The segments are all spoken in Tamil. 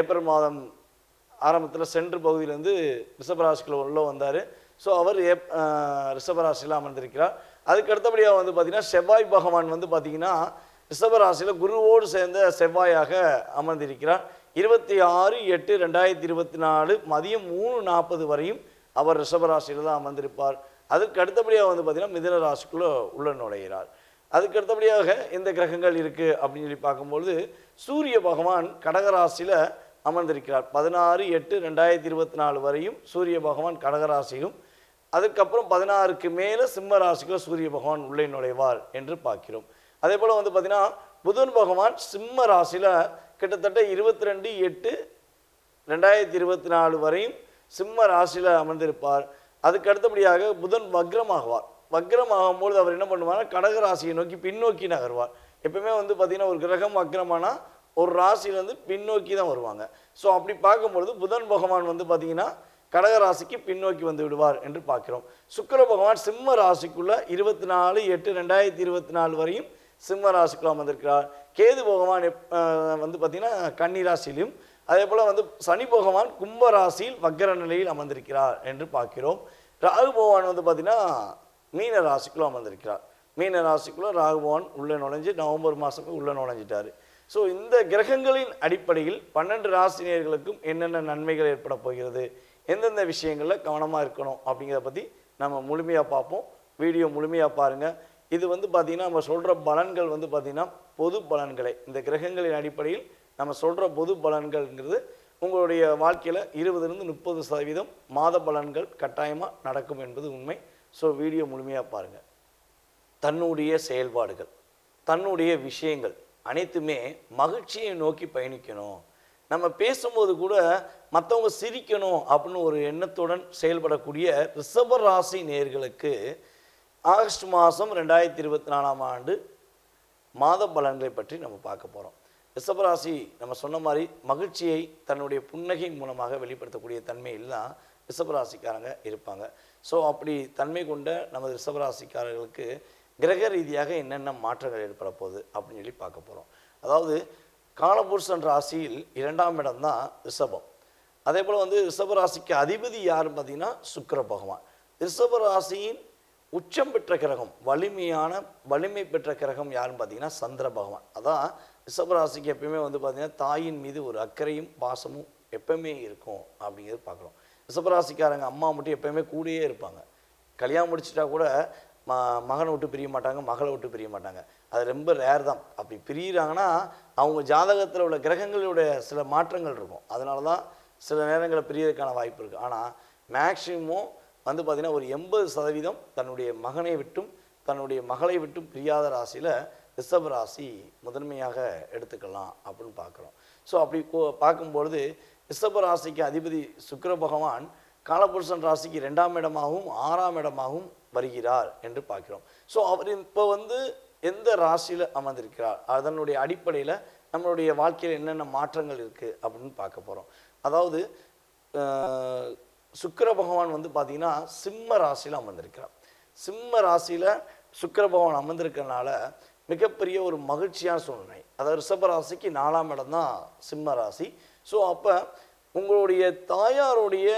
ஏப்ரல் மாதம் ஆரம்பத்தில் சென்று பகுதியிலேருந்து ரிஷபராசிக்குள்ள உள்ள வந்தார். ஸோ அவர் ஏப் ரிஷபராசியில் அமர்ந்திருக்கிறார். அதுக்கு அடுத்தபடியாக வந்து பார்த்திங்கன்னா செவ்வாய் பகவான் வந்து பார்த்திங்கன்னா ரிஷபராசியில் குருவோடு சேர்ந்த செவ்வாயாக அமர்ந்திருக்கிறார். இருபத்தி ஆறு எட்டு ரெண்டாயிரத்தி இருபத்தி நாலு மதியம் மூணு நாற்பது வரையும் அவர் ரிஷபராசியில் தான் அமர்ந்திருப்பார். அதுக்கு அடுத்தபடியாக வந்து பார்த்திங்கன்னா மிதுன ராசிக்குள்ளே உள்ள நுழைகிறார் அதுக்கு அடுத்தபடியாக எந்த கிரகங்கள் இருக்குது அப்படின்னு சொல்லி பார்க்கும்பொழுது சூரிய பகவான் கடகராசியில் அமர்ந்திருக்கிறார். பதினாறு எட்டு ரெண்டாயிரத்தி இருபத்தி நாலு வரையும் சூரிய பகவான் கடகராசியிலும் அதுக்கப்புறம் பதினாறுக்கு மேலே சிம்ம ராசிக்கும் சூரிய பகவான் உள்ளே நுழைவார் என்று பார்க்கிறோம். அதே போல் வந்து பார்த்திங்கன்னா புதன் பகவான் சிம்ம ராசியில் கிட்டத்தட்ட இருபத்தி ரெண்டு எட்டு ரெண்டாயிரத்தி இருபத்தி நாலு வரையும் சிம்ம ராசியில் அமர்ந்திருப்பார். அதுக்கு அடுத்தபடியாக புதன் வக்ரமாகுவார். வக்ரமாகும்போது அவர் என்ன பண்ணுவார்னா கடகராசியை நோக்கி பின்னோக்கி நகர்வார். எப்பவுமே வந்து பார்த்திங்கன்னா ஒரு கிரகம் வக்ரமானால் ஒரு ராசியிலேருந்து பின்னோக்கி தான் வருவாங்க. ஸோ அப்படி பார்க்கும்பொழுது புதன் பகவான் வந்து பார்த்திங்கன்னா கடக ராசிக்கு பின்னோக்கி வந்து விடுவார் என்று பார்க்கிறோம். சுக்கர பகவான் சிம்ம ராசிக்குள்ளே இருபத்தி நாலு எட்டு ரெண்டாயிரத்தி இருபத்தி நாலு வரையும் சிம்ம ராசிக்குள்ள அமர்ந்திருக்கிறார் கேது பகவான் எப்- வந்து பார்த்திங்கன்னா கன்னி ராசியிலும் அதே போல் வந்து சனி பகவான் கும்ப ராசியில் வக்கர நிலையில் அமர்ந்திருக்கிறார் என்று பார்க்கிறோம். ராகு பகவான் வந்து பார்த்திங்கன்னா மீன ராசிக்குள்ளே அமர்ந்திருக்கிறார். மீன ராசிக்குள்ளே ராகு பகவான் உள்ளே நுழைஞ்சு நவம்பர் மாதமே உள்ளே நுழைஞ்சிட்டார். ஸோ இந்த கிரகங்களின் அடிப்படையில் பன்னெண்டு ராசினியர்களுக்கும் என்னென்ன நன்மைகள் ஏற்பட போகிறது? எந்தெந்த விஷயங்களில் கவனமாக இருக்கணும்? அப்படிங்கிறத பற்றி நம்ம முழுமையாக பார்ப்போம். வீடியோ முழுமையாக பாருங்கள் இது வந்து பார்த்திங்கன்னா நம்ம சொல்கிற பலன்கள் வந்து பார்த்திங்கன்னா பொது பலன்களை. இந்த கிரகங்களின் அடிப்படையில் நம்ம சொல்கிற பொது பலன்கள்ங்கிறது உங்களுடைய வாழ்க்கையில் இருபதுலேருந்து முப்பது சதவீதம் மாத பலன்கள் கட்டாயமாக நடக்கும் என்பது உண்மை. ஸோ வீடியோ முழுமையாக பாருங்கள் தன்னுடைய செயல்பாடுகள் தன்னுடைய விஷயங்கள் அனைத்துமே மகிழ்ச்சியை நோக்கி பயணிக்கணும். நம்ம பேசும்போது கூட மற்றவங்க சிரிக்கணும் அப்படின்னு ஒரு எண்ணத்துடன் செயல்படக்கூடிய ரிஷப ராசி நேர்களுக்கு ஆகஸ்ட் மாதம் ரெண்டாயிரத்தி இருபத்தி நாலாம் ஆண்டு மாத பலன்களை பற்றி நம்ம பார்க்க போகிறோம் ரிஷபராசி நம்ம சொன்ன மாதிரி மகிழ்ச்சியை தன்னுடைய புன்னகை மூலமாக வெளிப்படுத்தக்கூடிய தன்மையில் தான் ரிஷபராசிக்காரங்க இருப்பாங்க. ஸோ அப்படி தன்மை கொண்ட நமது ரிஷபராசிக்காரர்களுக்கு கிரக ரீதியாக என்னென்ன மாற்றங்கள் ஏற்பட போகுது அப்படின்னு சொல்லி பார்க்க போகிறோம் அதாவது காலபுருஷன் ராசியில் இரண்டாம் இடம் தான் ரிஷபம். அதே போல் வந்து ரிஷப ராசிக்கு அதிபதி யாருன்னு பார்த்தீங்கன்னா சுக்கர பகவான். ரிஷப ராசியின் உச்சம் பெற்ற கிரகம் வலிமையான வலிமை பெற்ற கிரகம் யாருன்னு பார்த்தீங்கன்னா சந்திர பகவான். அதான் ரிஷப ராசிக்கு எப்பயுமே வந்து பார்த்தீங்கன்னா தாயின் மீது ஒரு அக்கறையும் பாசமும் எப்பவுமே இருக்கும் அப்படிங்கிறது பார்க்குறோம். ரிஷபராசிக்காரங்க அம்மா மட்டும் எப்பயுமே கூடயே இருப்பாங்க. கல்யாணம் முடிச்சிட்டா கூட ம மகனை விட்டு பிரிய மாட்டாங்க மகளை விட்டு பிரிய மாட்டாங்க. அது ரொம்ப ரேர் தான். அப்படி பிரியிறாங்கன்னா அவங்க ஜாதகத்தில் உள்ள கிரகங்களுடைய சில மாற்றங்கள் இருக்கும். அதனால தான் சில நேரங்களில் பிரியறதுக்கான வாய்ப்பு இருக்குது ஆனால் மேக்சிமம் வந்து பார்த்திங்கன்னா ஒரு எண்பது சதவீதம் தன்னுடைய மகனை விட்டும் தன்னுடைய மகளை விட்டும் பிரியாத ராசியில் ரிஷப ராசி முதன்மையாக எடுத்துக்கலாம் அப்படின்னு பார்க்குறோம் ஸோ அப்படி பார்க்கும்பொழுது ரிஷப ராசிக்கு அதிபதி சுக்கர பகவான் காலபுருஷன் ராசிக்கு ரெண்டாம் இடமாகவும் ஆறாம் இடமாகவும் வருகிறார் என்று பார்க்கிறோம். ஸோ அவர் இப்போ வந்து எந்த ராசியில் அமர்ந்திருக்கிறார்? அதனுடைய அடிப்படையில் நம்மளுடைய வாழ்க்கையில் என்னென்ன மாற்றங்கள் இருக்குது அப்படின்னு பார்க்க போகிறோம் அதாவது சுக்கர பகவான் வந்து பார்த்திங்கன்னா சிம்ம ராசியில் அமர்ந்திருக்கிறார். சிம்ம ராசியில் சுக்கர பகவான் அமர்ந்திருக்கிறனால மிகப்பெரிய ஒரு மகிழ்ச்சியான சூழ்நிலை. அதாவது ரிஷப ராசிக்கு நாலாம் இடம் தான் சிம்ம ராசி. ஸோ அப்போ உங்களுடைய தாயாருடைய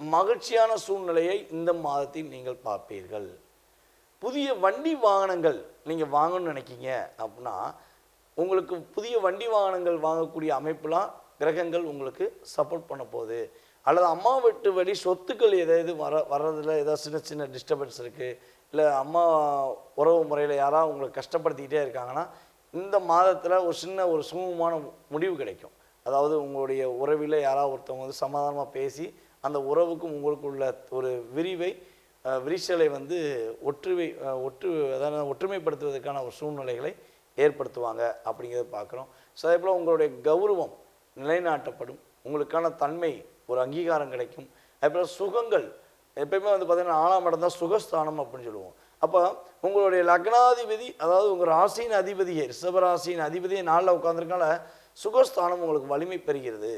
மகிழ்ச்சியான சூழ்நிலையை இந்த மாதத்தில் நீங்கள் பார்ப்பீர்கள். புதிய வண்டி வாகனங்கள் நீங்கள் வாங்கணும்னு நினைக்கிங்க அப்படின்னா உங்களுக்கு புதிய வண்டி வாகனங்கள் வாங்கக்கூடிய அமைப்புலாம் கிரகங்கள் உங்களுக்கு சப்போர்ட் பண்ண போகுது. அல்லது அம்மா வெட்டு வழி சொத்துக்கள் ஏதாவது வர வர்றதில் ஏதாவது சின்ன சின்ன டிஸ்டர்பன்ஸ் இருக்குது இல்லை அம்மா உறவு முறையில் யாராவது உங்களை கஷ்டப்படுத்திக்கிட்டே இருக்காங்கன்னா இந்த மாதத்தில் ஒரு சின்ன ஒரு சுமூகமான முடிவு கிடைக்கும். அதாவது உங்களுடைய உறவில் யாராவது ஒருத்தவங்க வந்து சமாதானமாக பேசி அந்த உறவுக்கும் உங்களுக்குள்ள ஒரு விரிவை விரிசலை வந்து ஒற்றுமை ஒற்று அதாவது ஒற்றுமைப்படுத்துவதற்கான ஒரு சூழ்நிலைகளை ஏற்படுத்துவாங்க அப்படிங்கிறத பார்க்குறோம். ஸோ அதே போல் உங்களுடைய கௌரவம் நிலைநாட்டப்படும். உங்களுக்கான தன்மை ஒரு அங்கீகாரம் கிடைக்கும். அதே போல் சுகங்கள் எப்பயுமே வந்து பார்த்தீங்கன்னா ஆறாம் இடம் தான் சுகஸ்தானம் அப்படின்னு சொல்லுவோம். அப்போ உங்களுடைய லக்னாதிபதி அதாவது உங்கள் ராசியின் அதிபதியை ரிஷபராசியின் அதிபதியை நாளில் உட்காந்துருக்கனால சுகஸ்தானம் உங்களுக்கு வலிமை பெறுகிறது.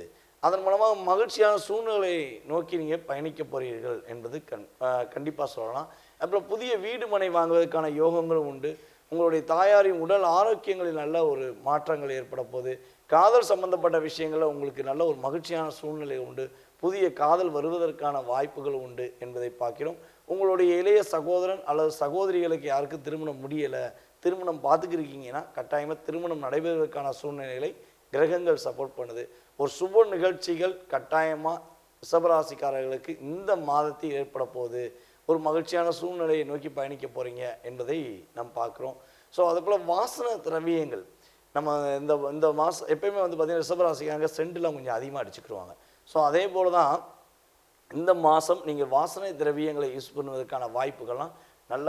அதன் மூலமாக மகிழ்ச்சியான சூழ்நிலையை நோக்கி நீங்கள் பயணிக்க போகிறீர்கள் என்பது கண் கண்டிப்பாக சொல்லலாம். அப்புறம் புதிய வீடு மனை வாங்குவதற்கான யோகங்களும் உண்டு. உங்களுடைய தாயாரின் உடல் ஆரோக்கியங்களில் நல்ல ஒரு மாற்றங்கள் ஏற்பட போது காதல் சம்பந்தப்பட்ட விஷயங்களில் உங்களுக்கு நல்ல ஒரு மகிழ்ச்சியான சூழ்நிலை உண்டு. புதிய காதல் வருவதற்கான வாய்ப்புகள் உண்டு என்பதை பார்க்கிறோம். உங்களுடைய இளைய சகோதரன் அல்லது சகோதரிகளுக்கு யாருக்கு திருமணம் முடியலை திருமணம் பார்த்துக்கிருக்கீங்கன்னா கட்டாயமாக திருமணம் நடைபெறுவதற்கான சூழ்நிலைகளை கிரகங்கள் சப்போர்ட் பண்ணுது. ஒரு சுப நிகழ்ச்சிகள் கட்டாயமாக ரிஷபராசிக்காரர்களுக்கு இந்த மாதத்தில் ஏற்பட போகுது. ஒரு மகிழ்ச்சியான சூழ்நிலையை நோக்கி பயணிக்க போகிறீங்க என்பதை நாம் பார்க்குறோம். ஸோ அதுபோல் வாசன திரவியங்கள். நம்ம இந்த இந்த மாதம் எப்பயுமே வந்து பார்த்திங்கன்னா ரிஷபராசிக்காரங்க சென்டெலாம் கொஞ்சம் அதிகமாக அடிச்சுக்கிடுவாங்க ஸோ அதே போல் தான் இந்த மாதம் நீங்கள் வாசனை திரவியங்களை யூஸ் பண்ணுவதற்கான வாய்ப்புகள்லாம் நல்ல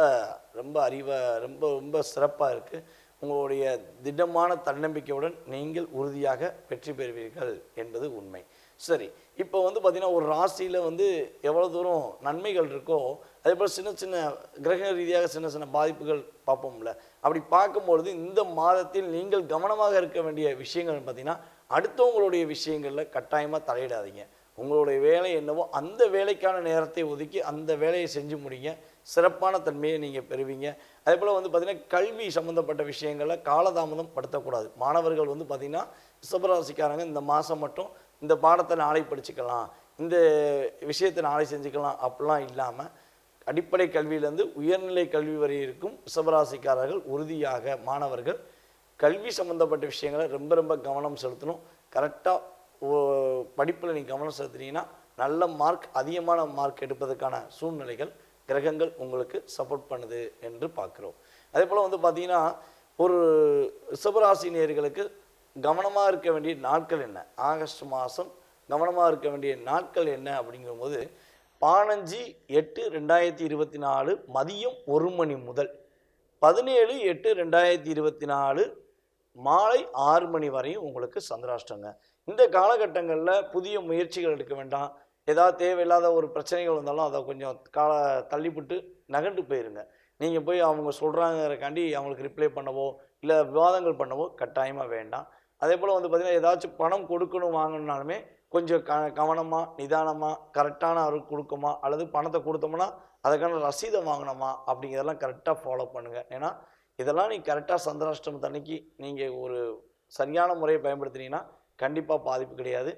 ரொம்ப அறிவை ரொம்ப ரொம்ப சிறப்பாக இருக்குது உங்களுடைய திடமான தன்னம்பிக்கையுடன் நீங்கள் உறுதியாக வெற்றி பெறுவீர்கள் என்பது உண்மை. சரி இப்போ வந்து பார்த்திங்கன்னா ஒரு ராசியில் வந்து எவ்வளோ தூரம் நன்மைகள் இருக்கோ அதே போல் சின்ன சின்ன கிரக ரீதியாக சின்ன சின்ன பாதிப்புகள் பார்ப்போம்ல. அப்படி பார்க்கும்பொழுது இந்த மாதத்தில் நீங்கள் கவனமாக இருக்க வேண்டிய விஷயங்கள் பார்த்தீங்கன்னா அடுத்தவங்களுடைய விஷயங்களில் கட்டாயமாக தலையிடாதீங்க. உங்களுடைய வேலை என்னவோ அந்த வேலைக்கான நேரத்தை ஒதுக்கி அந்த வேலையை செஞ்சு முடிங்க. சிறப்பான தன்மையை நீங்கள் பெறுவீங்க. அதே போல் வந்து பார்த்திங்கன்னா கல்வி சம்மந்தப்பட்ட விஷயங்களில் காலதாமதம் படுத்தக்கூடாது. மாணவர்கள் வந்து பார்த்திங்கன்னா ரிஷபராசிக்காரங்க இந்த மாதம் மட்டும் இந்த பாடத்தை நாளை படிச்சுக்கலாம் இந்த விஷயத்தை நாளை செஞ்சுக்கலாம் அப்படிலாம் இல்லாமல் அடிப்படை கல்வியிலேருந்து உயர்நிலை கல்வி வரை இருக்கும் ரிஷபராசிக்காரர்கள் உறுதியாக மாணவர்கள் கல்வி சம்மந்தப்பட்ட விஷயங்களை ரொம்ப ரொம்ப கவனம் செலுத்தணும். கரெக்டாக படிப்பில் நீ கவனம் செலுத்துனீங்கன்னா நல்ல மார்க் அதிகமான மார்க் எடுப்பதற்கான சூழ்நிலைகள் கிரகங்கள் உங்களுக்கு சப்போர்ட் பண்ணுது என்று பார்க்குறோம். அதே போல் வந்து பார்த்திங்கன்னா ஒரு ரிஷபராசி நேர்களுக்கு கவனமாக இருக்க வேண்டிய நாட்கள் என்ன? ஆகஸ்ட் மாதம் கவனமாக இருக்க வேண்டிய நாட்கள் என்ன அப்படிங்கும்போது பதினஞ்சு எட்டு ரெண்டாயிரத்தி இருபத்தி நாலு மதியம் ஒரு மணி முதல் பதினேழு எட்டு ரெண்டாயிரத்தி இருபத்தி நாலு மாலை ஆறு மணி வரையும் உங்களுக்கு சந்திராஷ்டங்க. இந்த காலகட்டங்களில் புதிய முயற்சிகள் எடுக்க வேண்டாம். ஏதாவது தேவையில்லாத ஒரு பிரச்சனைகள் வந்தாலும் அதை கொஞ்சம் கால தள்ளிவிட்டு நகண்டு போயிருங்க. நீங்கள் போய் அவங்க சொல்கிறாங்கிறக்காண்டி அவங்களுக்கு ரிப்ளை பண்ணவோ இல்லை விவாதங்கள் பண்ணவோ கட்டாயமாக வேண்டாம். அதே போல் வந்து பார்த்திங்கன்னா ஏதாச்சும் பணம் கொடுக்கணும் வாங்கணுனாலுமே கொஞ்சம் க கவனமாக நிதானமாக கரெக்டான அவருக்கு கொடுக்குமா அல்லது பணத்தை கொடுத்தோம்னா அதுக்கான ரசீதை வாங்கணுமா அப்படிங்கிறதெல்லாம் கரெக்டாக ஃபாலோ பண்ணுங்கள் ஏன்னா இதெல்லாம் நீ கரெக்டாக சந்திராஷ்டமத்து அன்னைக்கு நீங்கள் ஒரு சரியான முறையை பயன்படுத்தினீங்கன்னா கண்டிப்பாக பாதிப்பு கிடையாது.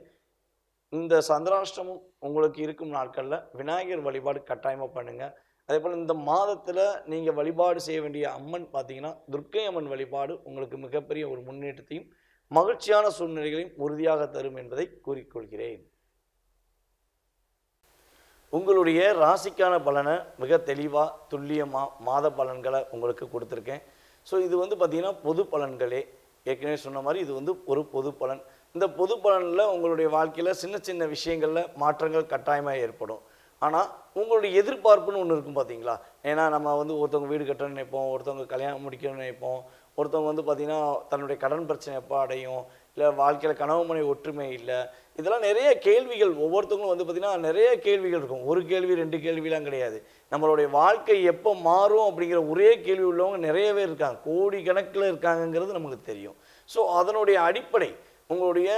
இந்த சந்திராஷ்டமம் உங்களுக்கு இருக்கும் நாட்களில் விநாயகர் வழிபாடு கட்டாயமாக பண்ணுங்கள் அதே போல் இந்த மாதத்தில் நீங்கள் வழிபாடு செய்ய வேண்டிய அம்மன் பார்த்தீங்கன்னா துர்க்கை அம்மன் வழிபாடு உங்களுக்கு மிகப்பெரிய ஒரு முன்னேற்றத்தையும் மகிழ்ச்சியான சூழ்நிலைகளையும் உறுதியாக தரும் என்பதை கூறிக்கொள்கிறேன். உங்களுடைய ராசிக்கான பலனை மிக தெளிவாக துல்லியமாக மாத பலன்களை உங்களுக்கு கொடுத்துருக்கேன். ஸோ இது வந்து பார்த்திங்கன்னா பொது பலன்களே. ஏற்கனவே சொன்ன மாதிரி இது வந்து ஒரு பொது பலன். இந்த பொது பலனில் உங்களுடைய வாழ்க்கையில் சின்ன சின்ன விஷயங்களில் மாற்றங்கள் கட்டாயமாக ஏற்படும். ஆனால் உங்களுடைய எதிர்பார்ப்புன்னு ஒன்று இருக்கும் பார்த்தீங்களா ஏன்னா நம்ம வந்து ஒருத்தவங்க வீடு கட்டணும்னு நினைப்போம் ஒருத்தவங்க கல்யாணம் முடிக்கணும்னு நினைப்போம் ஒருத்தவங்க வந்து பார்த்திங்கன்னா தன்னுடைய கடன் பிரச்சனை எப்போ அடையும் இல்லை வாழ்க்கையில் கனவு மனை ஒற்றுமை இல்லை இதெல்லாம் நிறைய கேள்விகள் ஒவ்வொருத்தவங்களும் வந்து பார்த்திங்கன்னா நிறைய கேள்விகள் இருக்கும். ஒரு கேள்வி ரெண்டு கேள்விலாம் கிடையாது. நம்மளுடைய வாழ்க்கை எப்போ மாறும் அப்படிங்கிற ஒரே கேள்வி உள்ளவங்க நிறைய பேர் இருக்காங்க. கோடி கணக்கில் இருக்காங்கங்கிறது நமக்கு தெரியும். ஸோ அதனுடைய அடிப்படை உங்களுடைய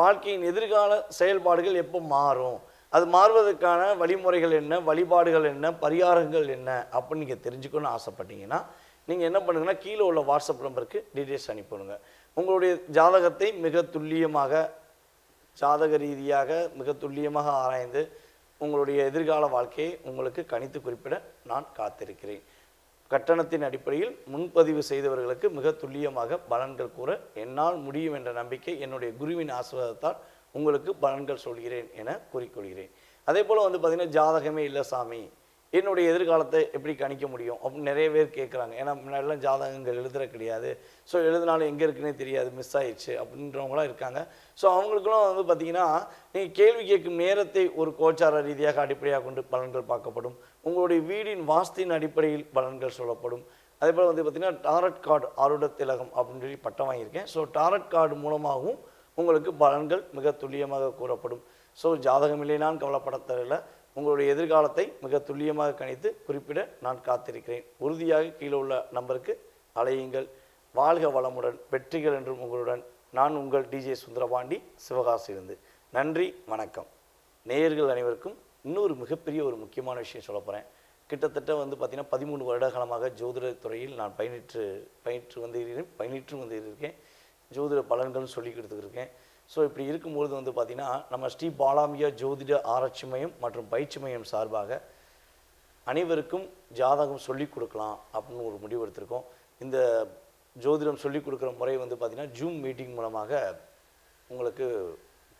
வாழ்க்கையின் எதிர்கால செயல்பாடுகள் எப்போ மாறும்? அது மாறுவதற்கான வழிமுறைகள் என்ன? வழிபாடுகள் என்ன? பரிகாரங்கள் என்ன? அப்படின்னு நீங்கள் தெரிஞ்சுக்கணும்னு ஆசைப்பட்டீங்கன்னா நீங்கள் என்ன பண்ணுங்கன்னா கீழே உள்ள வாட்ஸ்அப் நம்பருக்கு டீட்டெயில்ஸ் அனுப்பிவிடுங்க. உங்களுடைய ஜாதகத்தை மிக துல்லியமாக ஜாதக ரீதியாக மிக துல்லியமாக ஆராய்ந்து உங்களுடைய எதிர்கால வாழ்க்கையை உங்களுக்கு கணித்து குறிப்பிட நான் காத்திருக்கிறேன். கட்டணத்தின் அடிப்படையில் முன்பதிவு செய்தவர்களுக்கு மிக துல்லியமாக பலன்கள் கூற என்னால் முடியும் என்ற நம்பிக்கை என்னுடைய குருவின் ஆசீர்வாதத்தால் உங்களுக்கு பலன்கள் சொல்கிறேன் என கூறிக்கொள்கிறேன். அதே போல் வந்து பார்த்திங்கன்னா ஜாதகமே இல்லை சாமி. என்னுடைய எதிர்காலத்தை எப்படி கணிக்க முடியும் அப்படின்னு நிறைய பேர் கேட்குறாங்க ஏன்னா முன்னாடிலாம் ஜாதகங்கள் எழுதுற கிடையாது. ஸோ எழுதினாலும் எங்கே இருக்குன்னே தெரியாது மிஸ் ஆயிடுச்சு அப்படின்றவங்களாம் இருக்காங்க. ஸோ அவங்களுக்குலாம் வந்து பார்த்தீங்கன்னா நீங்கள் கேள்வி கேட்கும் நேரத்தை ஒரு கோச்சார ரீதியாக அடிப்படையாக கொண்டு பலன்கள் பார்க்கப்படும். உங்களுடைய வீடின் வாஸ்தியின் அடிப்படையில் பலன்கள் சொல்லப்படும். அதே போல் வந்து பார்த்திங்கன்னா டாரட் கார்டு ஆருட திலகம் அப்படின்னு சொல்லி பட்டம் வாங்கியிருக்கேன். ஸோ டாரட் கார்டு மூலமாகவும் உங்களுக்கு பலன்கள் மிக துல்லியமாக கூறப்படும். ஸோ ஜாதகம் இல்லைனான் கவலைப்பட தெரியல உங்களுடைய எதிர்காலத்தை மிக துல்லியமாக கணித்து குறிப்பிட நான் காத்திருக்கிறேன். உறுதியாக கீழே உள்ள நம்பருக்கு அலையுங்கள் வாழ்க வளமுடன் வெற்றிகள் என்றும் உங்களுடன் நான் உங்கள் டிஜே சுந்தரபாண்டி சிவகாசியிலிருந்து. நன்றி வணக்கம். நேயர்கள் அனைவருக்கும் இன்னொரு மிகப்பெரிய ஒரு முக்கியமான விஷயம் சொல்ல போகிறேன் கிட்டத்தட்ட வந்து பார்த்திங்கன்னா பதிமூணு வருட காலமாக ஜோதிட துறையில் நான் பயினிற்று பயிற்று வந்து இருக்கிறேன் பயினிற்று வந்து இருக்கேன் ஜோதிட பலன்கள்னு சொல்லி கொடுத்துருக்கேன் ஸோ இப்படி இருக்கும்பொழுது வந்து பார்த்திங்கன்னா நம்ம ஸ்ரீ பாலாமியா ஜோதிட ஆராய்ச்சி மையம் மற்றும் பயிற்சி மையம் சார்பாக அனைவருக்கும் ஜாதகம் சொல்லிக் கொடுக்கலாம் அப்படின்னு ஒரு முடிவு எடுத்திருக்கோம். இந்த ஜோதிடம் சொல்லிக் கொடுக்குற முறை வந்து பார்த்திங்கன்னா ஜூம் மீட்டிங் மூலமாக உங்களுக்கு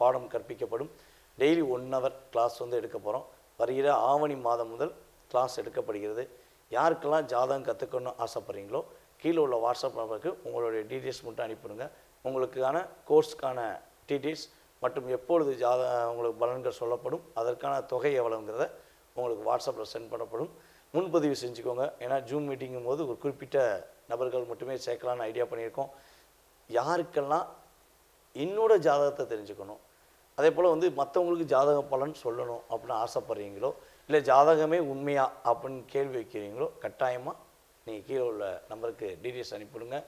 பாடம் கற்பிக்கப்படும். டெய்லி ஒன் ஹவர் கிளாஸ் வந்து எடுக்க போகிறோம் வருகிற ஆவணி மாதம் முதல் கிளாஸ் எடுக்கப்படுகிறது. யாருக்கெல்லாம் ஜாதகம் கற்றுக்கணும்னு ஆசைப்பட்றீங்களோ கீழே உள்ள வாட்ஸ்அப் நம்பருக்கு உங்களுடைய டீட்டெயில்ஸ் மட்டும் அனுப்பிவிடுங்க. உங்களுக்கான கோர்ஸ்க்கான டீட்டெயில்ஸ் மற்றும் எப்பொழுது ஜாத உங்களுக்கு பலன்கள் சொல்லப்படும் அதற்கான தொகை எவ்வளோங்கிறத உங்களுக்கு வாட்ஸ்அப்பில் சென்ட் பண்ணப்படும். முன்பதிவு செஞ்சுக்கோங்க. ஏன்னா ஜூம் மீட்டிங்கும் போது ஒரு குறிப்பிட்ட நபர்கள் மட்டுமே சேர்க்கலான்னு ஐடியா பண்ணியிருக்கோம். யாருக்கெல்லாம் என்னோட ஜாதகத்தை தெரிஞ்சுக்கணும் அதே போல் வந்து மற்றவங்களுக்கு ஜாதக பலன் சொல்லணும் அப்படின்னு ஆசைப்பட்றீங்களோ இல்லை ஜாதகமே உண்மையா அப்படின்னு கேள்வி வைக்கிறீங்களோ கட்டாயமாக நீங்கள் கீழே உள்ள நம்பருக்கு டீட்டெயில்ஸ் அனுப்பிவிடுங்க.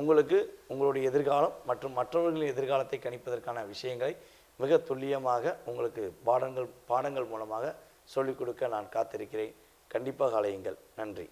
உங்களுக்கு உங்களுடைய எதிர்காலம் மற்றும் மற்றவர்களின் எதிர்காலத்தை கணிப்பதற்கான விஷயங்களை மிக துல்லியமாக உங்களுக்கு பாடங்கள் பாடங்கள் மூலமாக சொல்லிக் கொடுக்க நான் காத்திருக்கிறேன். கண்டிப்பாக அலையுங்கள். நன்றி.